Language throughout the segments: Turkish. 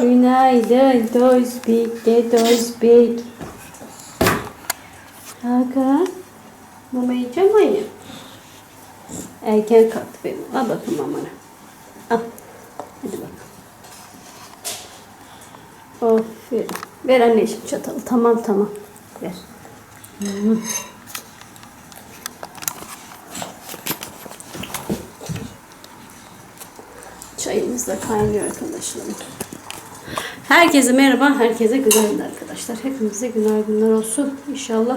Günaydın Tozbik de Tozbik. Hakan. Mama yiyeceğim anne? Erken kalktı benim. Al bakayım mamana. Al. Hadi bakalım. Aferin. Ver anneciğim çatalı. Tamam tamam. Ver. Hı. Çayımız da kaynıyor arkadaşlar. Herkese merhaba, herkese günaydın arkadaşlar. Hepimize günaydınlar olsun. İnşallah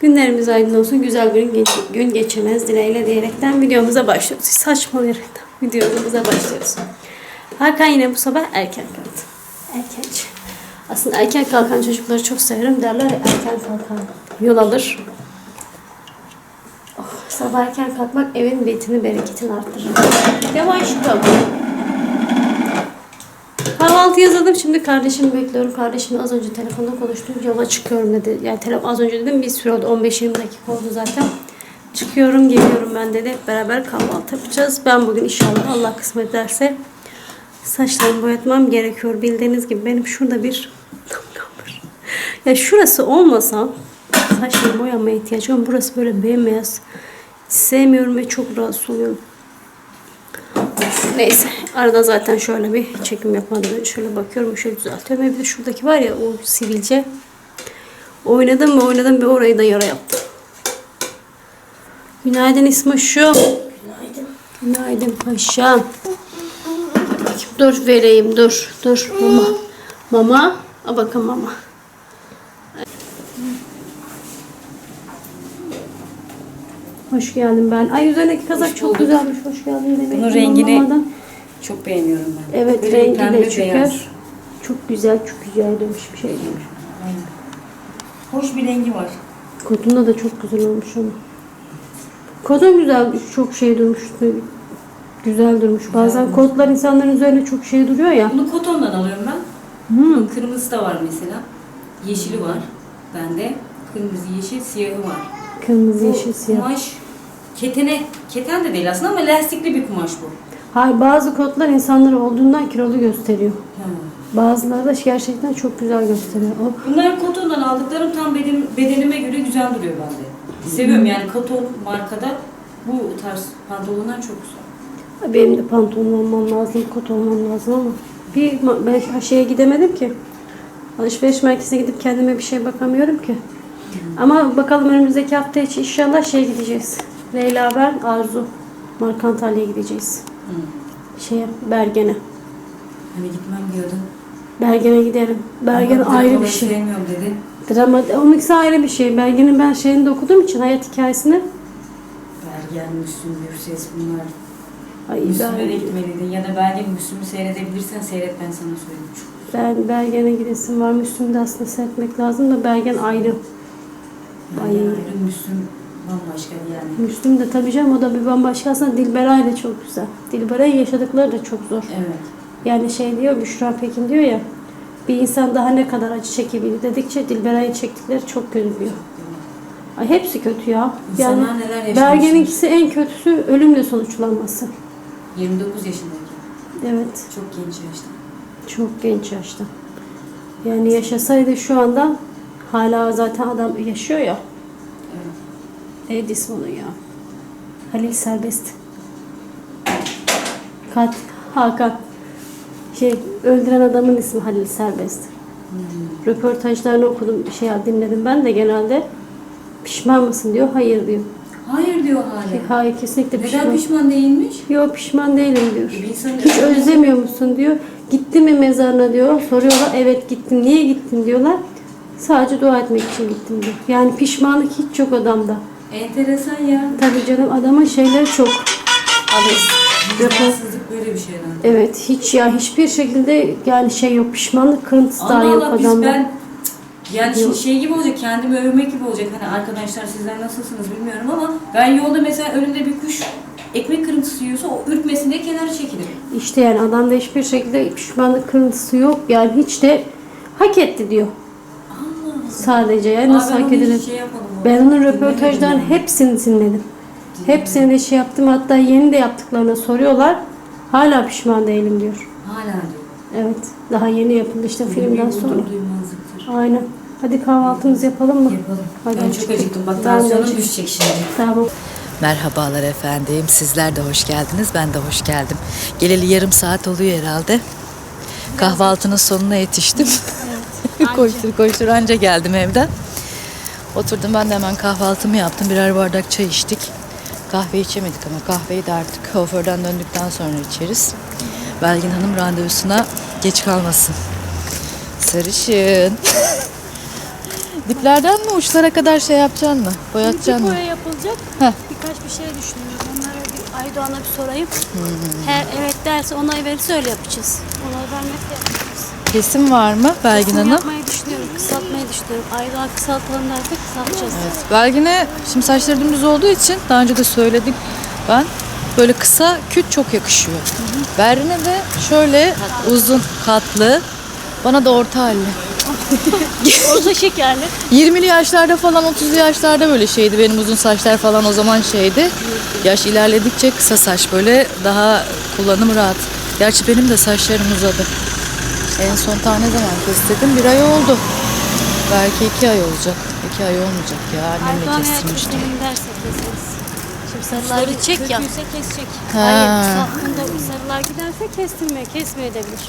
günlerimiz aydın olsun. Güzel bir gün, gün geçemez dileğiyle diyerekten videomuza başlıyoruz. Saçmalayarak videomuza başlıyoruz. Hakan yine bu sabah erken kalktı. Erkenç. Aslında erken kalkan çocukları çok severim derler ya, erken kalkan yol alır. Oh, sabah erken kalkmak evin betini bereketini arttırır. Yavaş kalk. Kahvaltı yazdım. Şimdi kardeşimi bekliyorum. Kardeşimle az önce telefonda konuştum. Yola çıkıyorum dedi. Yani telefon az önce dedim bir süre oldu. 15-20 dakika oldu zaten. Çıkıyorum geliyorum ben dedi. Beraber kahvaltı yapacağız. Ben bugün inşallah Allah kısmet ederse saçlarımı boyatmam gerekiyor. Bildiğiniz gibi benim şurada bir. Ya şurası olmasa saçlarımı boyamaya ihtiyacım. Burası böyle bembeyaz. Sevmiyorum ve çok rahatsız oluyorum. Neyse arada zaten şöyle bir çekim yapmadan önce şöyle bakıyorum şöyle düzeltiyorum. Ve bir de şuradaki var ya o sivilce. Oynadım ve oynadım ve orayı da yara yaptım. Günaydın İsmaş'ım. Günaydın. Günaydın paşam. Dur vereyim dur dur mama. Mama. A bakın mama. Hoş geldin ben. Ay üzerindeki kazak çok güzelmiş. Hoş geldin demek. Bunun rengini- mamadan. Çok beğeniyorum ben. Evet Gri, rengi pembe, de çıkar. beyaz. Çok güzel, çok güzel demiş bir şey demiş. Aynen. Hoş bir rengi var. Kotunda da çok güzel olmuş ama. Koton güzel, çok şey durmuş. Güzel durmuş. Bazen kotlar insanların üzerine çok şey duruyor ya. Bunu kotondan alıyorum ben. Hmm. Bunun kırmızısı da var mesela. Yeşili var. Bende. Kırmızı, yeşil, siyahı var. Kırmızı, Bu yeşil, siyah. kumaş ketene, keten de değil aslında ama lastikli bir kumaş bu. Hayır, bazı kotlar insanları olduğundan kilolu gösteriyor. Ha. Bazıları da gerçekten çok güzel gösteriyor. O Bunlar kotondan aldıklarım tam beden, bedenime göre güzel duruyor bende. Seviyorum yani koton markada bu tarz pantolonlar çok güzel. Benim de pantolon olmam lazım, kot olmam lazım ama bir ben şeye gidemedim ki. Alışveriş merkezine gidip kendime bir şey bakamıyorum ki. Ama bakalım önümüzdeki hafta içi inşallah şey gideceğiz. Leyla ben Arzu. Markantalya'ya gideceğiz. Şeye Bergen'e. Hani gitmem diyordun. Bergen'e giderim. Bergen Ama ayrı bir şey. Sevmiyorum dedin. Drama, onun ikisi ayrı bir şey. Bergen'in ben şeyini de okuduğum için hayat hikayesini. Bergen, Müslüm Gürses bunlar. Ay Müslüm'e de gitmeliydin. Ya da Bergen Müslüm'ü seyredebilirsen seyret ben sana söyleyeyim. Ben Bergen'e gidesim var. Müslüm'ü de aslında seyretmek lazım da Bergen ayrı. Bergen Ay. ayrı, Müslüm bambaşka yani. Müslüm de tabii canım o da bir bambaşka aslında Dilberay da çok güzel. Dilberay'ın yaşadıkları da çok zor. Evet. Yani şey diyor Büşra Pekin diyor ya bir insan daha ne kadar acı çekebilir dedikçe Dilberay'ın çektikleri çok kötü diyor. Ay hepsi kötü ya. Yani İnsanlar neler yaşamış. Bergen'inkisi en kötüsü ölümle sonuçlanması. 29 yaşındayken. Evet. Çok genç yaşta. Çok genç yaşta. Yani yaşasaydı şu anda hala zaten adam yaşıyor ya. İsmi onun ya? Halil Serbest. Kat Hakan. Şey öldüren adamın ismi Halil Serbest. Hmm. Röportajlarını okudum, şey dinledim ben de genelde. Pişman mısın diyor. Hayır diyor. Hayır diyor hala. Hayır kesinlikle Neden pişman. pişman değilmiş? Yok pişman değilim diyor. İnsanın Hiç özlemiyor musun diyor. Gitti mi mezarına diyor. Soruyorlar. Evet gittim. Niye gittin diyorlar. Sadece dua etmek için gittim diyor. Yani pişmanlık hiç yok adamda. Enteresan ya. Tabii canım adamın şeyleri çok. Vicdansızlık böyle bir şey herhalde. Evet hiç ya hiçbir şekilde yani şey yok pişmanlık kırıntısı daha Allah yok Allah biz adamda. ben yani şimdi şey gibi olacak kendimi övmek gibi olacak hani arkadaşlar sizler nasılsınız bilmiyorum ama ben yolda mesela önümde bir kuş ekmek kırıntısı yiyorsa o ürkmesin diye kenara çekilirim. İşte yani adamda hiçbir şekilde pişmanlık kırıntısı yok. Yani hiç de hak etti diyor. Allah. Sadece yani nasıl Aa, ben hak onu hiç edilir? Şey yapmadım, Ben onun yani. hepsini dinledim. Hepsini de şey yaptım. Hatta yeni de yaptıklarına soruyorlar. Hala pişman değilim diyor. Hala diyor. Evet. Daha yeni yapıldı işte filmden sonra. Aynen. Hadi kahvaltımızı yapalım mı? Yapalım. Hadi ben çok acıktım. Bak Ben de tansiyonum düşecek şimdi. Tamam. Merhabalar efendim. Sizler de hoş geldiniz. Ben de hoş geldim. Geleli yarım saat oluyor herhalde. Kahvaltının sonuna yetiştim. koştur koştur anca geldim evden. Oturdum ben de hemen kahvaltımı yaptım. Birer bardak çay içtik. Kahve içemedik ama kahveyi de artık kuaförden döndükten sonra içeriz. Belgin Hanım randevusuna geç kalmasın. Sarışın. Diplerden mi uçlara kadar şey yapacaksın mı? Boyatacaksın mı? boya yapılacak. Heh. Birkaç bir şey düşünüyorum. Onlara bir Aydoğan'a bir sorayım. Hmm. Her evet derse onay verirse öyle yapacağız. Onay vermezse yapmayacağız. Kesim var mı Belgin Bunu Hanım? yapmayı düşünüyorum. Kısaltmayı düşünüyorum. Aydoğan kısaltalım derse kısaltacağız. Evet, Belgin'e şimdi saçları dümdüz olduğu için daha önce de söyledik ben. Böyle kısa küt çok yakışıyor. Berrin'e de şöyle uzun katlı. Bana da orta halli. Orta şekerli. 20'li yaşlarda falan 30'lu yaşlarda böyle şeydi. Benim uzun saçlar falan o zaman şeydi. Yaş ilerledikçe kısa saç böyle daha kullanım rahat. Gerçi benim de saçlarım uzadı. En son tane zaman kestirdim? Bir ay oldu. Belki iki ay olacak. İki ay olmayacak ya. Annemle Aydoğan eğer kestirmiştim. keselim derse keseriz. Şimdi sarılar gidecek ya. kesecek. Ha. Hayır kısalttığında sarılar giderse kestirmeye, kesmeye edebilir.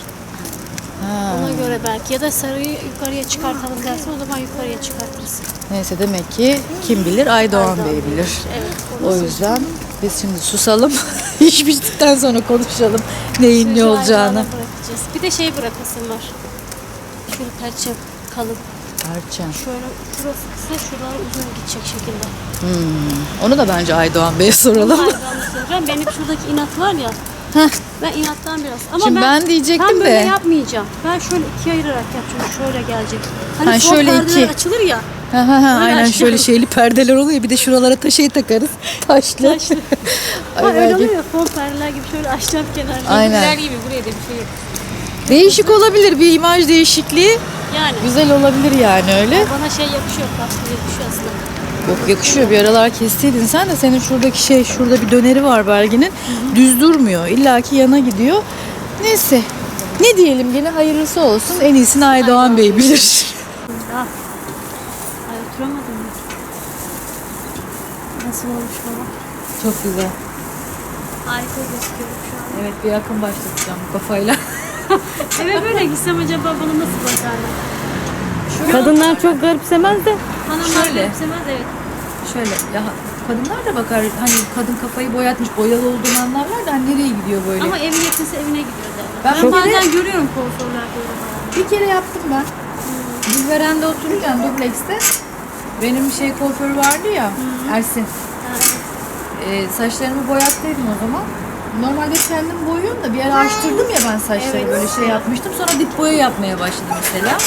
Ha. Ona göre belki ya da sarıyı yukarıya çıkartalım derse o zaman yukarıya çıkartırız. Neyse demek ki kim bilir Aydoğan Bey bilir. Evet. O yüzden biz şimdi susalım. İş bittikten sonra konuşalım neyin ne Sözü olacağını. Aydoğan'a bırakacağız. Bir de şey bırakasın var. Şöyle perçem kalın. Erçen. Şöyle şurası kısa şuralar uzun gidecek şekilde. Hmm. Onu da bence Aydoğan Bey'e soralım. Aydoğan'a soracağım. Benim şuradaki inat var ya. Heh. Ben inattan biraz. Ama Şimdi ben diyecektim tam böyle de. yapmayacağım. Ben şöyle ikiye ayırarak yapacağım. Şöyle gelecek. Hani Ha, şöyle iki. açılır ya. Ha, ha, ha, Aynen şöyle şeyli perdeler oluyor. Bir de şuralara taşıyı takarız. Taşlı. Taşlı. Ay, Ha, öyle oluyor ya. Fon perdeler gibi şöyle açacağım kenarda. Aynen. gibi buraya da bir şey yok. Değişik olabilir bir imaj değişikliği. Yani. Güzel olabilir yani öyle. Bana şey yakışıyor. Kapsül yakışıyor aslında. Yok yakışıyor bir aralar kestiydin sen de senin şuradaki şey şurada bir döneri var belginin. Düz durmuyor. İlla ki yana gidiyor. Neyse. Ne diyelim gene hayırlısı olsun. En iyisini Aydoğan Bey bilir. Ah. Ay oturamadım? Nasıl olmuş baba? Çok güzel. Harika gözüküyor şu an. Evet bir yakın başlatacağım kafayla. Eve böyle gitsem acaba bana nasıl bakarlar? Kadınlar çok garipsemez de. Hanımlar Şöyle. garipsemez evet. Şöyle ya kadınlar da bakar hani kadın kafayı boyatmış boyalı olduğunu anlarlar da hani nereye gidiyor böyle. Ama evi yakınsa evine gidiyor derler. Ben Ben, çok- bazen görüyorum kuaförler böyle. Bir kere yaptım ben. Biz veranda otururken dublekste benim şey kuaförü vardı ya Ersin. Ee, saçlarımı boyattıydım o zaman. Normalde kendim boyuyorum da bir ara açtırdım ya ben saçları Evet. böyle şey yapmıştım. Sonra dip boya yapmaya başladım mesela.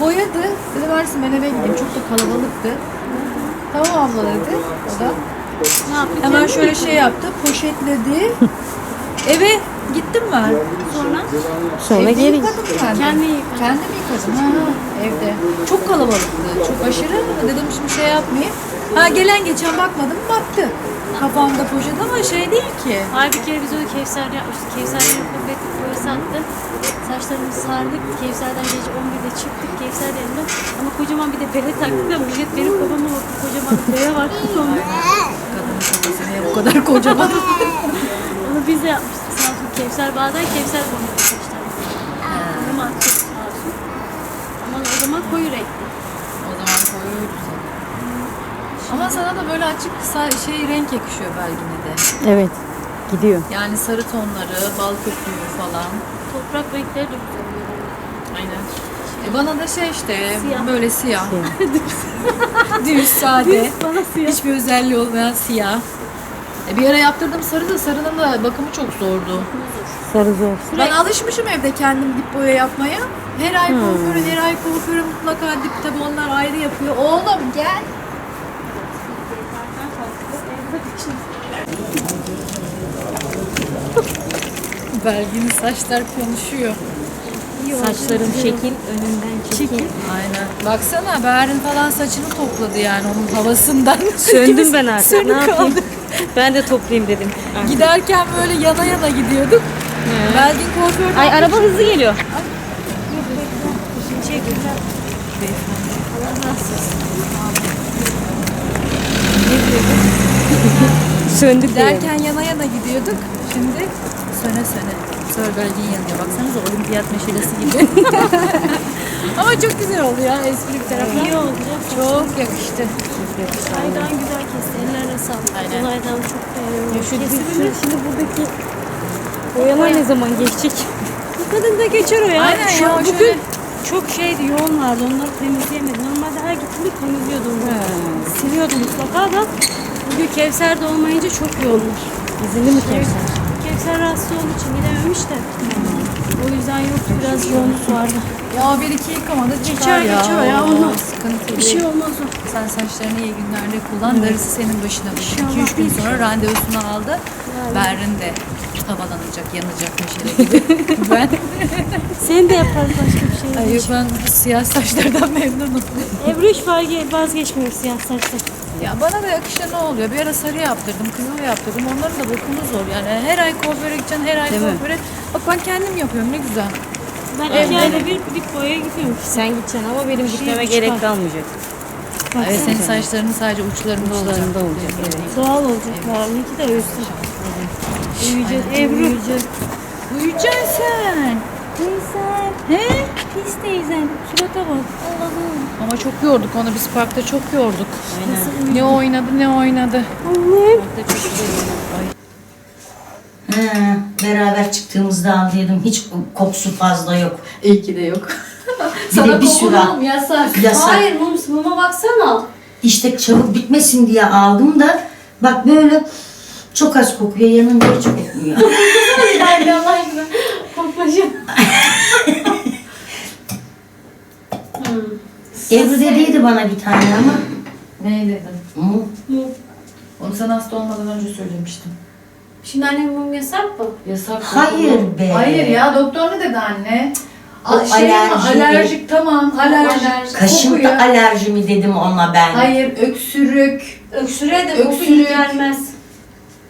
Boyadı. Dedim Ersin ben eve gideyim. Çok da kalabalıktı. Tamam abla dedi. O da. Ne? Hemen şöyle şey yaptı. Poşetledi. eve gittim ben. Sonra Sonra geri yıkadım kendim. Kendi yıkadın. Kendim yıkadım. Ha, evde. Çok kalabalıktı. Çok aşırı. Dedim şimdi şey yapmayayım. Ha gelen geçen bakmadım baktı. Kafamda poşet ama şey değil ki. Ay bir kere biz onu Kevser yapmıştık. Kevser'in kuvvetli boyası attı. Saçlarımızı sardık. Kevser'den gece 11'de çıktık. Kevser yanında. Ama kocaman bir de bere taktık da millet benim kafama baktı. Kocaman bir bere var. Sonra Kadının kafası niye bu kadar kocaman? onu biz de yapmıştık. Sağ olsun Kevser Bağ'dan Kevser attık sağ olsun. Ama o zaman koyu renkli. o zaman koyu. Ama sana da böyle açık kısa şey renk yakışıyor Belgin'e de. Evet. Gidiyor. Yani sarı tonları, bal köpüğü falan. Toprak renkleri de güzel oluyor. Aynen. E bana da şey işte Siyah. böyle siyah. Düz, sade. Bana siyah. Hiçbir özelliği olmayan siyah. E bir ara yaptırdım sarı da sarının da bakımı çok zordu. Sarı zor. Ben alışmışım evde kendim dip boya yapmaya. Her ay kuaförü, her ay kuaförü mutlaka dip tabi onlar ayrı yapıyor. Oğlum gel. Belgin'in saçlar konuşuyor. Saçlarım şekil, önümden çekil. Aynen. Baksana Berin falan saçını topladı yani onun havasından. Söndüm ben artık. Sönük Ne yapayım? kaldık. Ben de toplayayım dedim. Giderken böyle yana yana gidiyorduk. Belgin kuaför. Ay araba hızlı geliyor. Söndük diye. Derken yana yana gidiyorduk. Şimdi söne söne. Sör Belgin yanıyor. Baksanıza olimpiyat meşalesi gibi. Ama çok güzel oldu ya espri bir tarafa. İyi oldu. Çok yakıştı. Aydan güzel kesti. Ellerine sağlık. Aynen. Aydan çok beğeniyorum. Şu, şimdi buradaki boyalar ne zaman geçecek? Bu kadın da geçer o ya. Aynen Şu ya, an şöyle- bugün çok şeydi, yoğun vardı. Onları temizleyemedim. Normalde her gittiğimde temizliyordum. Siliyordum mutlaka da. Bugün Kevser de olmayınca çok yoğunlar. İzinli mi Kevser? Kevser rahatsız olduğu için gidememiş de. O yüzden yoktu. Biraz yoğunluk vardı. Ya bir iki yıkamada çıkar Geçer, ya. geçer ya, Oo, ondan. Sıkıntı Bir değil. şey olmaz o. Sen saçlarını iyi günlerde kullan. Darısı senin başına. İnşallah, 2-3 gün sonra inşallah. randevusunu aldı. Berrin de havalanacak, yanacak meşale gibi. ben, Seni de yaparız başka bir şey. Yok, ben bu siyah saçlardan memnunum. Ebru hiç vazge- vazgeçmiyor siyah saçta. Ya bana da yakışta ne oluyor? Bir ara sarı yaptırdım, kızıl yaptırdım. Onların da bakımı zor. Yani her ay kuaföre gideceksin, her ay Değil mi? kuaföre. Bak ben kendim yapıyorum, ne güzel. Ben iki ayda bir dip boyaya gidiyorum. Sen gideceksin ama benim şey gitmeme gerek kalmayacak. Evet, senin saçlarının sadece uçlarında. Uçlarında olacak, evet. Doğal olacak. Yani iki de ölsün. Uyuyacağız. Ebru. Uyuyacaksın sen. Teyzem. He? Pis teyzem. Surata bak. Allah'ım. Ama çok yorduk onu, biz parkta çok yorduk. Aynen. Ne oynadı, ne oynadı. Annem. Ha, beraber çıktığımızda anladım. Hiç kokusu fazla yok. İyi ki de yok. De bir sürü yasak. yasak. Hayır mum, muma baksana. İşte çabuk bitmesin diye aldım da bak böyle çok az kokuyor. Yanında hiç kokmuyor. Aşkına. Koklaşın. Ebru dediydi bana bir tane ama. Ne dedin? Mu. Mum. Onu sen hasta olmadan önce söylemiştim. Şimdi annem mum yasak mı? Yasak. Hayır be. Hayır ya doktor ne dedi anne? O şey alerji. alerjik tamam alerji. Kaşıntı Kokuyor. alerji mi dedim ona ben. Hayır öksürük. Öksüre de Öksürük. gelmez.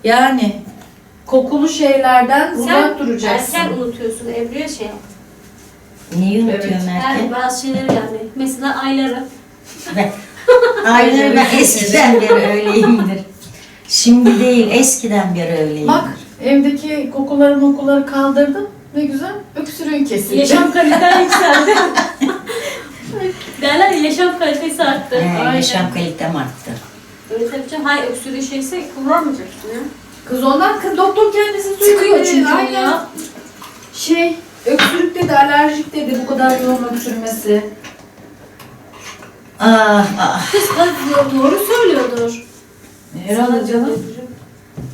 Yani kokulu şeylerden Sen uzak duracaksın. erken unutuyorsun. Ebru'ya şey. Neyi unutuyorum Evet. Yani erken? bazı şeyleri yani. Mesela ayları. Ben, Aynen ben eskiden beri öyleyimdir. Şimdi değil eskiden beri öyleyim. Bak evdeki kokuları mokuları kaldırdım. Ne güzel öksürüğün kesildi. Yaşam kaliten yükseldi. Derler ya, yaşam kalitesi arttı. He, yaşam kalitem arttı. Öyle tabii canım. Hayır öksürüğü şeyse kullanmayacaksın ya. Kız ondan kız doktor kendisi söylüyor. Sıkıyor çünkü Aynen. ya. Şey öksürük dedi alerjik dedi bu kadar yoğun öksürmesi. Ah ah. Kız kadın doğru söylüyordur. Herhalde canım.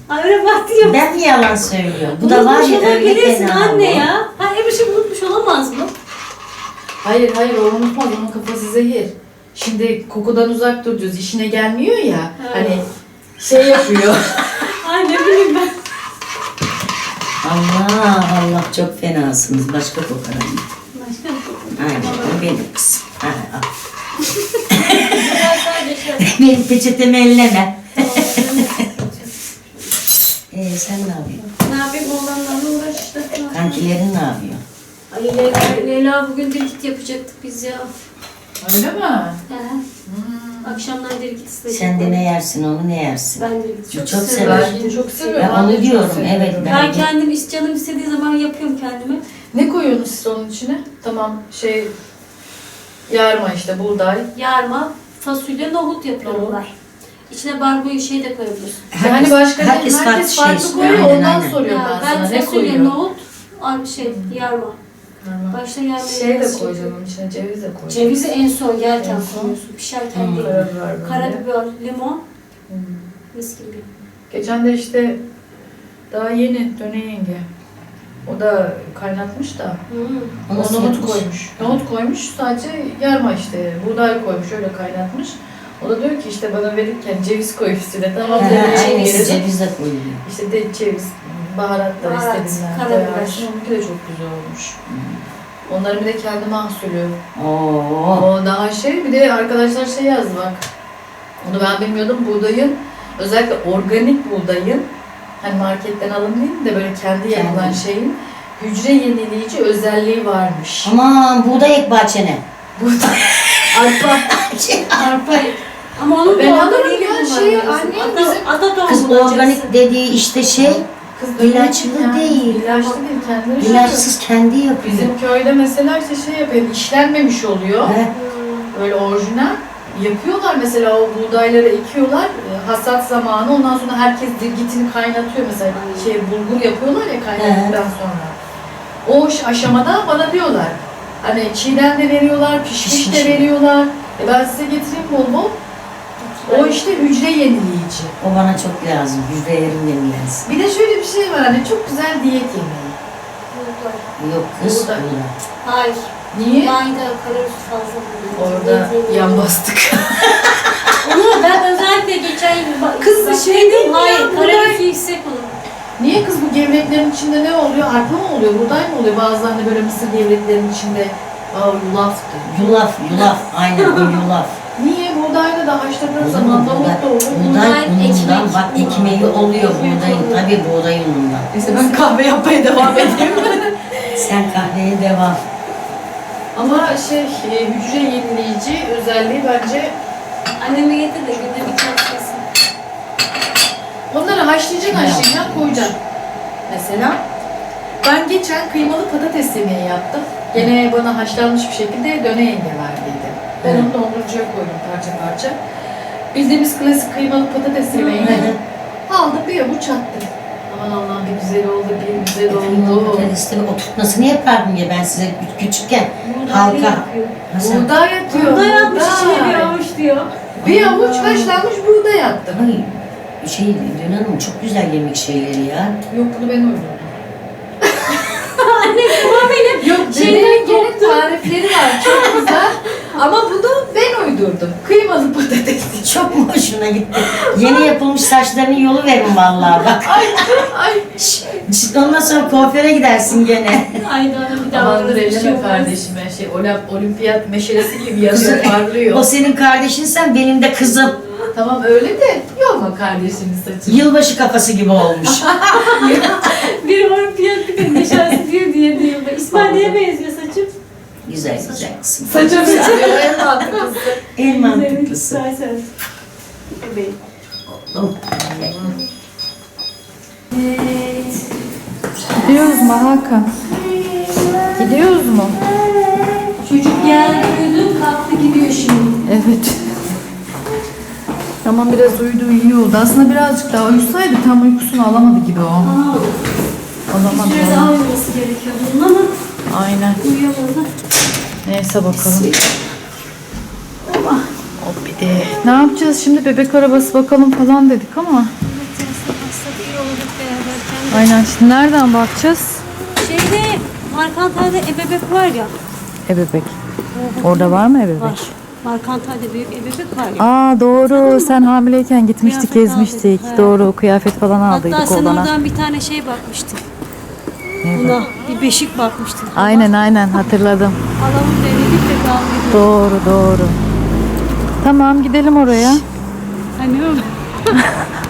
Ay öyle bak diyor. Ben mi yalan söylüyorum? Bu da var ya öyle olabilirsin fena anne ya. Ha Ebru'cum unutmuş olamaz mı? Hayır hayır o unutmaz onun kafası zehir. Şimdi kokudan uzak dur diyoruz işine gelmiyor ya. Hani şey yapıyor. Ay ne bileyim ben. Allah Allah çok fenasınız. Başka kokarım. Başka şey. Aynen o benim kızım. Ha, al. Şey benim peçetemi elleme. ee, sen ne yapıyorsun? Ne yapayım oğlanlarla uğraş işte. Kankilerin ne yapıyor? Ay Leyla, Leyla bugün dirgit yapacaktık biz ya. Öyle mi? He. Akşamlar dirgit. Sen de ne yersin onu ne yersin? Ben dirgit çok, Çok severim. çok seviyorum. Ben onu diyorum seviyorum. evet ben, Ben kendim is- canım istediği zaman yapıyorum kendime. Ne koyuyorsunuz siz onun içine? Tamam şey yarma işte buğday. Yarma, fasulye, nohut yapıyorlar. İçine barbunya şey de koyabilirsin. yani başka herkes herkes, farklı herkes şey farklı istiyor, koyuyor aynen, ondan aynen. soruyorum Ya, ben, sana ben ne fasulye, koyuyor? nohut, abi şey, yarma. Başta yarma. Şey de koyacağım onun içine ceviz de koyacağım. Cevizi en son yerken En son. koyuyorsun. Pişerken değil. Karabiber böyle. Karabiber, limon, Hmm. mis gibi. Geçen de işte daha yeni döne yenge. O da kaynatmış da. Hmm. O O nasıl nohut yapmış? koymuş. Nohut koymuş sadece yarma işte. Buğday koymuş öyle kaynatmış. O da diyor ki işte bana verirken ceviz koy üstüne. Tamam Ha, dedim Aynısı ceviz de koyuyor. İşte de ceviz, baharatlar Baharat, istediğinden karabiber. koyarsın. Onunki de çok güzel olmuş. Onları bir de kendi mahsulü. Oo. O daha şey bir de arkadaşlar şey yazdı bak. Onu ben bilmiyordum. Buğdayın özellikle organik buğdayın hani marketten alın değil de böyle kendi yapılan Kendi. şeyin hücre yenileyici özelliği varmış. Aman buğday ek bahçene. Arpa. Arpa. Ama onun Ben doğada alırım değil ya, şey, kullanıyorsun? annem Ata- bizim- Ata Kız organik dediği işte şey Kız İlaçlı yani. değil. İlaçlı değil. Kendileri şey ilaçsız kendi yapıyor. Bizim köyde mesela işte şey yapıyor, işlenmemiş oluyor. He. Böyle orijinal. Yapıyorlar mesela o buğdayları ekiyorlar. e, Hasat zamanı ondan sonra herkes dirgitini kaynatıyor mesela. Şey bulgur yapıyorlar ya kaynattıktan sonra. O aşamada bana diyorlar. Hani çiğden de veriyorlar, pişmiş, Pişmiş. de veriyorlar. E ben size getireyim bol bol. O işte hücre yenileyici. O bana çok lazım. Hücrelerim yenilensin. Bir de şöyle bir şey var hani çok güzel diyet yemeği. Yok kız. Buğday. buğday. Hayır. Niye? Mayda kalorisi fazla buluyor. Orada yan bastık. Onu ben özellikle geçen yıl bak- Kız bir şey değil mi Hayır, ya? kalorisi yüksek onun. Niye kız bu gevreklerin içinde ne oluyor? Arpa mı oluyor? Buğday mı oluyor? Bazı hani böyle mısır gevreklerin içinde aa, yulaftı. Yulaf, yulaf. Aynen o yulaf. Niye? Buğdayda da haşladığın O zaman zaman buğday, da olur. buğday Buğday, unundan ekmek. bak ekmeği oluyor buğdayın. Tabii buğday unundan. Neyse ben kahve yapmaya devam edeyim. Sen kahveye devam. Ama şey e, hücre yenileyici özelliği bence Anneme getir de günde bir kere yesin. onları haşlayacaksın Ne haşlayacaksın koyacaksın. Mesela ben geçen kıymalı patates yemeği yaptım. Gene bana haşlanmış bir şekilde döne yenge verdiydi. Ben onu dondurucuya koydum parça parça. Bildiğimiz klasik kıymalı patates yemeğini aldım bir avuç attım. Aman Allah'ım bir güzel oldu, bir güzel oldu. Patatesleri oturtmasını yapardım ya ben size kü- küçükken. Halka. Buğday atıyor. Buğday yapmış içine bir buğday. avuç diyor. Bir avuç haşlanmış buğday attım. Ay, şey Dön Hanım çok güzel yemek şeyleri ya. Yok bunu ben uydurdum. Anne bu benim. Yok Şeyleri Ceren'in tarifleri var çok güzel. Ama bunu ben uydurdum. Kıymalı patates. Çok mu hoşuna gitti? Yeni yapılmış saçlarının yolu verin vallahi bak. Ay. Şşt, şşt, Ondan sonra kuaföre gidersin gene. Ayda ona bir daha Amandır bir şey elleme olmaz. kardeşime. Şey, olimp- olimpiyat meşalesi gibi yanıyor, parlıyor. O senin kardeşinsen benim de kızım. Tamam öyle de yorma kardeşinin saçını. Yılbaşı kafası gibi olmuş. Bir olimpiyat bir de neşası diyor diye diyor. İsmail neye benziyor? Güzel güzel kızım. Saça benziyor en mantıklısı. En mantıklısı. Bebeğim. Evet. Gidiyoruz mu Hakan? Gidiyoruz mu? Çocuk geldi uyudu kalktı gidiyor şimdi. Evet. Ama biraz uyudu iyi oldu. Aslında birazcık daha uyusaydı tam uykusunu alamadı gibi o. Aa, Alamadı bir süre onu. daha uyuması gerekiyor bunun ama Aynen. uyuyamadı. Neyse bakalım. Hop bir de. Ne yapacağız şimdi bebek arabası bakalım falan dedik ama. Aynen şimdi nereden bakacağız? Şeyde Markantal'de ebebek var ya. Ebebek. Orada var mı ebebek? Var. Markantal'de büyük ebebek var ya. Aa doğru sen hamileyken gitmiştik Kıyafet gezmiştik. aldık, he. Doğru kıyafet falan aldıydık Hatta sen oradan bir tane şey bakmıştın. Buna bir beşik bakmıştın. Aynen aynen hatırladım. Adamın denedik de kaldı. Doğru doğru. Tamam gidelim oraya. Hani öyle.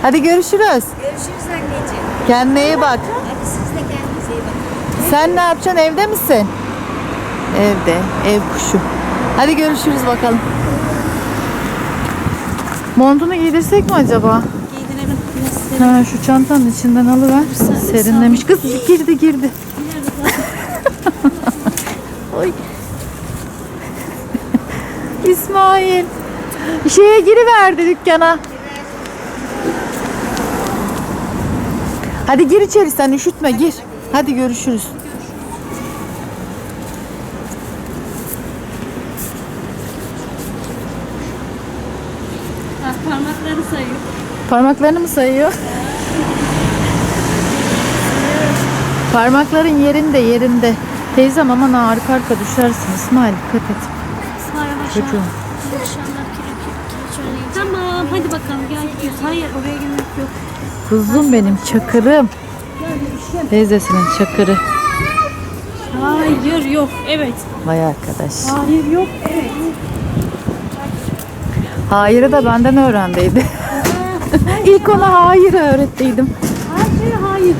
Hadi görüşürüz. Görüşürüz anneciğim. Kendine iyi bak. Hadi siz de kendinize iyi bakın. Sen ne yapacaksın evde misin? Evde ev kuşu. Hadi görüşürüz bakalım. Montunu giydirsek mi acaba? Ha, şu çantanın içinden alıver. Serinlemiş. Kız girdi girdi. Oy. İsmail. Şeye giriverdi dükkana. Hadi gir içeri sen üşütme gir. Hadi görüşürüz. Ha, parmakları sayıyor. Parmaklarını mı sayıyor? Parmakların yerinde yerinde. Teyzem aman ha, arka arka düşersin İsmail dikkat et. İsmail yavaş Çocuğum. yavaş. Tamam hadi bakalım gel gidiyoruz. Hayır oraya girmek yok. Kuzum benim çakırım. Teyzesinin çakırı. Hayır yok evet. Vay arkadaş. Hayır yok evet. Hayır'ı da benden öğrendiydi. İlk ona hayır öğrettiydim. Her Hayır, hayır.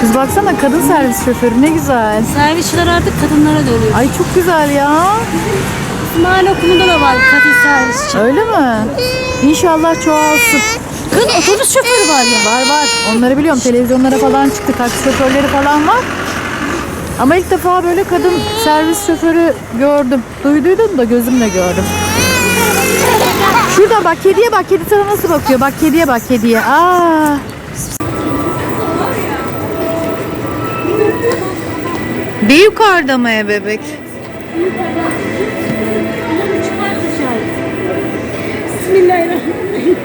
Kız baksana kadın servis şoförü ne güzel. Servisçiler artık kadınlara dönüyor. Ay çok güzel ya. İsmail okulunda da var kadın servisçi. Öyle mi? İnşallah çoğalsın. Kız otobüs şoförü var ya. Var var. Onları biliyorum. Televizyonlara falan çıktı. Taksi şoförleri falan var. Ama ilk defa böyle kadın servis şoförü gördüm. Duyduydum da gözümle gördüm. Şurada bak kediye bak. Kedi sana nasıl bakıyor? Bak kediye bak kediye. Aa. Bir yukarıda mı e bebek? Bismillahirrahmanirrahim.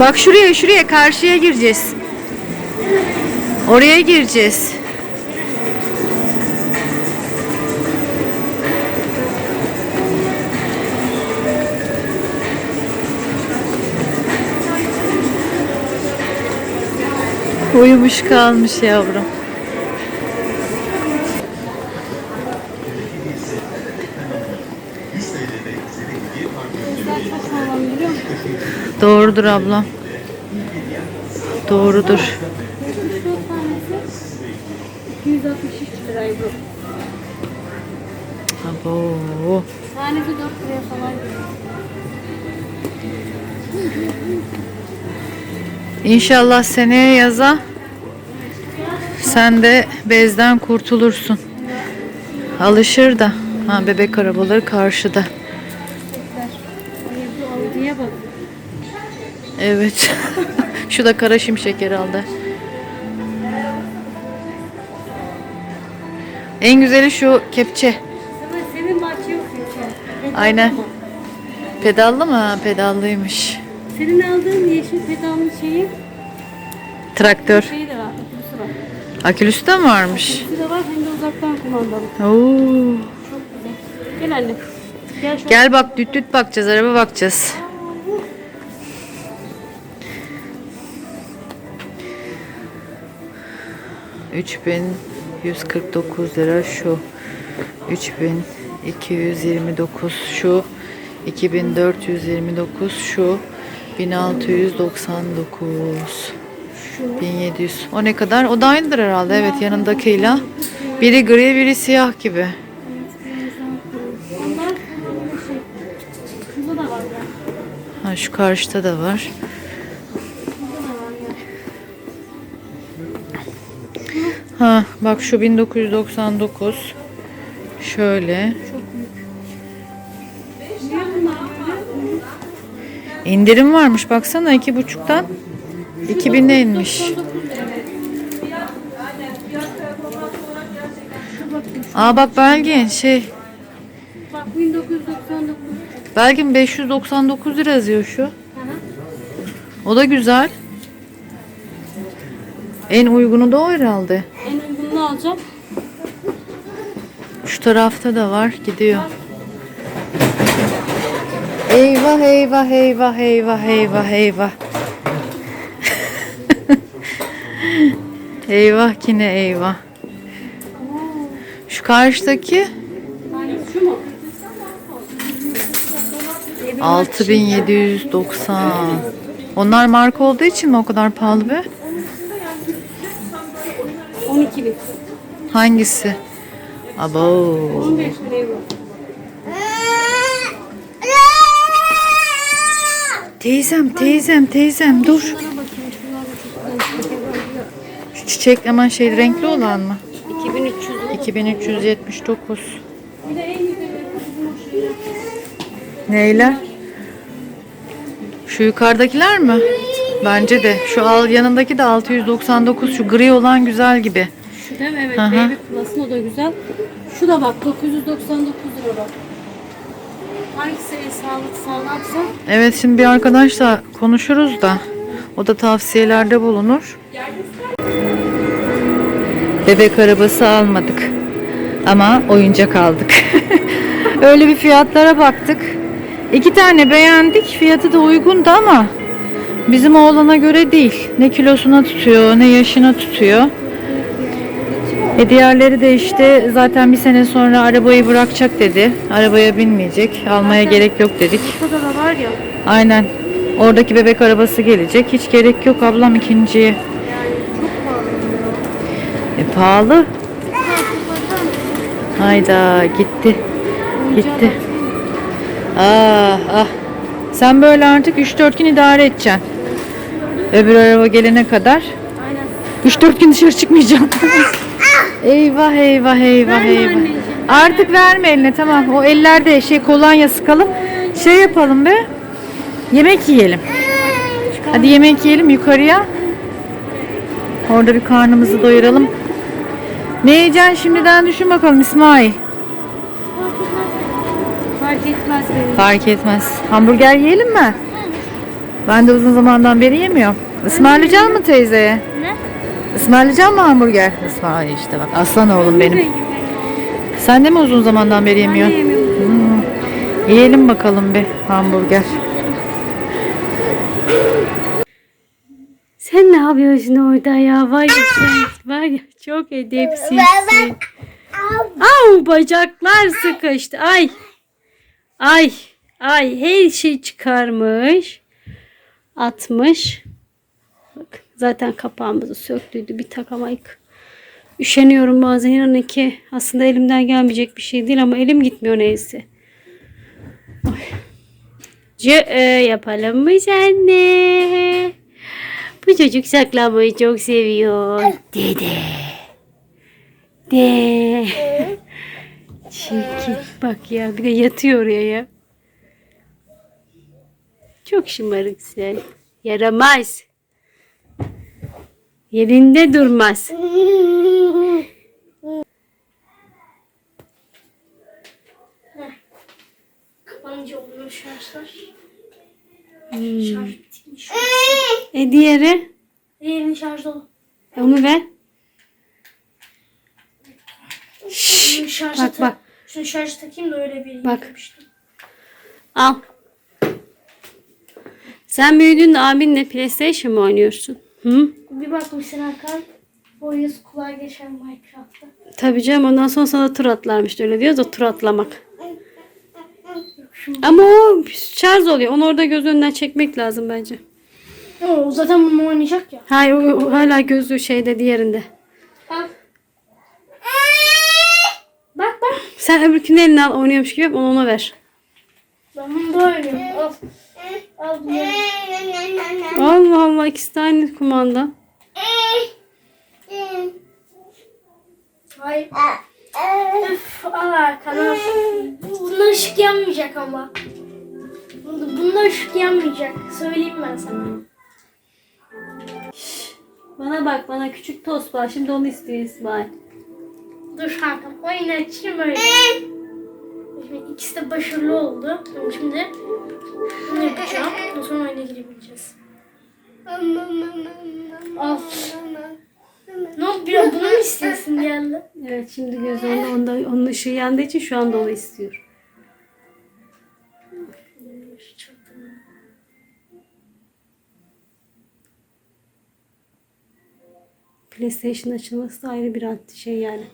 Bak şuraya şuraya karşıya gireceğiz. Oraya gireceğiz. Uyumuş kalmış yavrum. Doğrudur ablam. Doğrudur. 163 liraydı. Abo. Tanesi 4 liraya falan. İnşallah seneye yaza sen de bezden kurtulursun. Alışır da. Ha bebek arabaları karşıda. Evet. Şu da kara şimşek herhalde. En güzeli şu kepçe. Senin bahçe yok ya. Aynen. Pedallı mı? Ha, Pedallıymış. Senin aldığın yeşil pedallı şeyi Traktör. şeyi de var. Otobüsü var. Akülüsü de mi varmış? Otobüsü de var hem de uzaktan kumandalı. Oo. Gel anne. Gel Gel bak düt düt bakacağız, araba bakacağız. Üç bin yüz kırk dokuz lira şu. Üç bin iki yüz yirmi dokuz şu. İki bin dört yüz yirmi dokuz şu. Bin altı yüz doksan dokuz. Bin yedi yüz. O ne kadar? O da aynıdır herhalde. Evet yanındakiyle. Biri gri biri siyah gibi. Ha, şu karşıda da var. Ha bak şu 1999. Şöyle. İndirim varmış baksana iki buçuktan 2000'e inmiş. Aa bak Belgin şey Bak 1999. Belgin 599 lira yazıyor şu. O da güzel. En uygunu da o herhalde. Alacağım. Şu tarafta da var. Gidiyor. Eyvah eyvah eyvah eyvah eyvah eyvah. eyvah yine eyvah. Şu karşıdaki Hangisi şu mu? 6790. Onlar marka olduğu için mi o kadar pahalı be? 12 bin. Hangisi? Abo. 15 bin euro. Teyzem, teyzem, teyzem dur. Şu çiçek aman şey renkli olan mı? 2300 lira. 2379. Bir de en güzeli bizim o şeyler. Neyler? Şu yukarıdakiler mi? Bence de. Şu al yanındaki de 699. Şu gri olan güzel gibi. Mi? Evet. Hı. Baby Plus'ın o da güzel. Şu da bak 999 lira bak. Hangisi sağlık sağlamsa Evet şimdi bir arkadaşla konuşuruz da. O da tavsiyelerde bulunur. Bebek arabası almadık. Ama oyuncak aldık. Öyle bir fiyatlara baktık. İki tane beğendik. Fiyatı da uygundu ama Bizim oğlana göre değil. Ne kilosuna tutuyor, ne yaşına tutuyor. E diğerleri de işte zaten bir sene sonra arabayı bırakacak dedi. Arabaya binmeyecek. Almaya gerek yok dedik. Burada da var ya. Aynen. Oradaki bebek arabası gelecek. Hiç gerek yok ablam ikinciye. E pahalı. Hayda gitti. Gitti. Ah ah. Sen böyle artık 3-4 gün idare edeceksin. Öbür araba gelene kadar. Aynen. 3-4 gün dışarı çıkmayacağım. eyvah eyvah eyvah eyvah. Artık verme eline tamam. O ellerde şey kolonya sıkalım. Şey yapalım be. Yemek yiyelim. Hadi yemek yiyelim yukarıya. Orada bir karnımızı doyuralım. Ne yiyeceksin şimdiden düşün bakalım İsmail. Fark etmez benim. Fark etmez. Hamburger yiyelim mi? Ben de uzun zamandan beri yemiyorum. Ismarlayacak mı teyzeye? Ismarlayacak mı hamburger? Ismarlay işte bak. Aslan oğlum benim. Sen de mi uzun zamandan beri yemiyorsun? Hmm. Yiyelim bakalım bir hamburger. Sen ne yapıyorsun orada ya? Var ya sen var ya çok edepsizsin. Au bacaklar sıkıştı. Ay. Ay. Ay her şey çıkarmış. Atmış. Zaten kapağımızı söktüydü. Bir takamayık. Üşeniyorum bazen inanın ki. Aslında elimden gelmeyecek bir şey değil ama elim gitmiyor neyse. Ay. C e, yapalım mı senle? Bu çocuk saklanmayı çok seviyor. Dede. De. Çirkin. Bak ya bir de yatıyor oraya ya. Çok şımarıksın. Yaramaz. Yerinde durmaz. Kapanınca oluyor şarjlar. Hmm. Şarj bitmiş. E diğeri? Diğerini şarj dolu. E, Onu ver. Şarja Bak bak. Şunu şarj takayım da öyle bir Bak. yapmıştım. Al. Sen büyüdüğünde abinle PlayStation mı oynuyorsun? Hı? Bir bakmışsın Hakan. Boyuz kulağa geçen Minecraft'ta. Tabii canım ondan sonra sana tur atlarmış öyle diyoruz da tur atlamak. Ama o şarj oluyor. Onu orada göz önünden çekmek lazım bence. O zaten bunu oynayacak ya. Hayır o, o hala gözü şeyde diğerinde. Al. Bak bak. Sen öbürkünün eline al oynuyormuş gibi yap, onu ona ver. Ben bunu da oynuyorum. Al. Allah Allah ikisi de aynı kumanda. Hayır. Öf, al Hakan al. Bunlar ışık yanmayacak ama. Bunlar ışık yanmayacak. Söyleyeyim ben sana. Bana bak bana küçük tost var. Şimdi onu istiyor İsmail. Dur Hakan. Oyun açayım öyle. Şimdi ikisi de başarılı oldu. Şimdi bunu yapacağım. Ondan sonra oyuna girebileceğiz. Al. Ne oldu? Biraz bunu mu istiyorsun geldi? Evet şimdi gözü onda, onda onun ışığı yandığı için şu anda onu istiyor. PlayStation açılması da ayrı bir attı şey yani.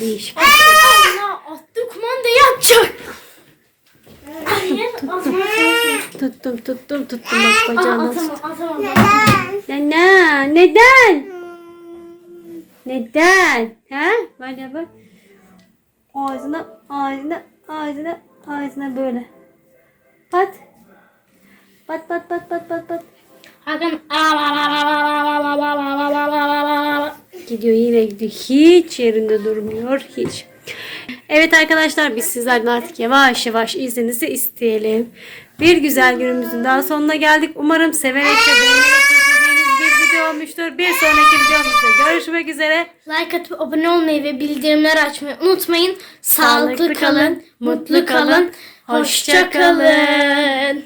Değişik. Allah attı kumandayı atacak. Hayır atma. Tuttum tuttum tuttum bak bacağına. atamam atamam. Neden? Neden? Neden? Ha? Böyle bak. Ağzına, ağzına, ağzına, ağzına böyle. Pat. Pat pat pat pat pat pat. Hakan Gidiyor yine gidiyor. Hiç yerinde durmuyor. Hiç. Evet arkadaşlar biz sizlerden artık yavaş yavaş izninizi isteyelim. Bir güzel günümüzün daha sonuna geldik. Umarım severek ve beğenerek izlediğiniz bir video olmuştur. Bir sonraki videomuzda görüşmek üzere. like atıp abone olmayı ve bildirimleri açmayı unutmayın. Sağlıklı Sağlıklı kalın, kalın, mutlu kalın, hoşça kalın.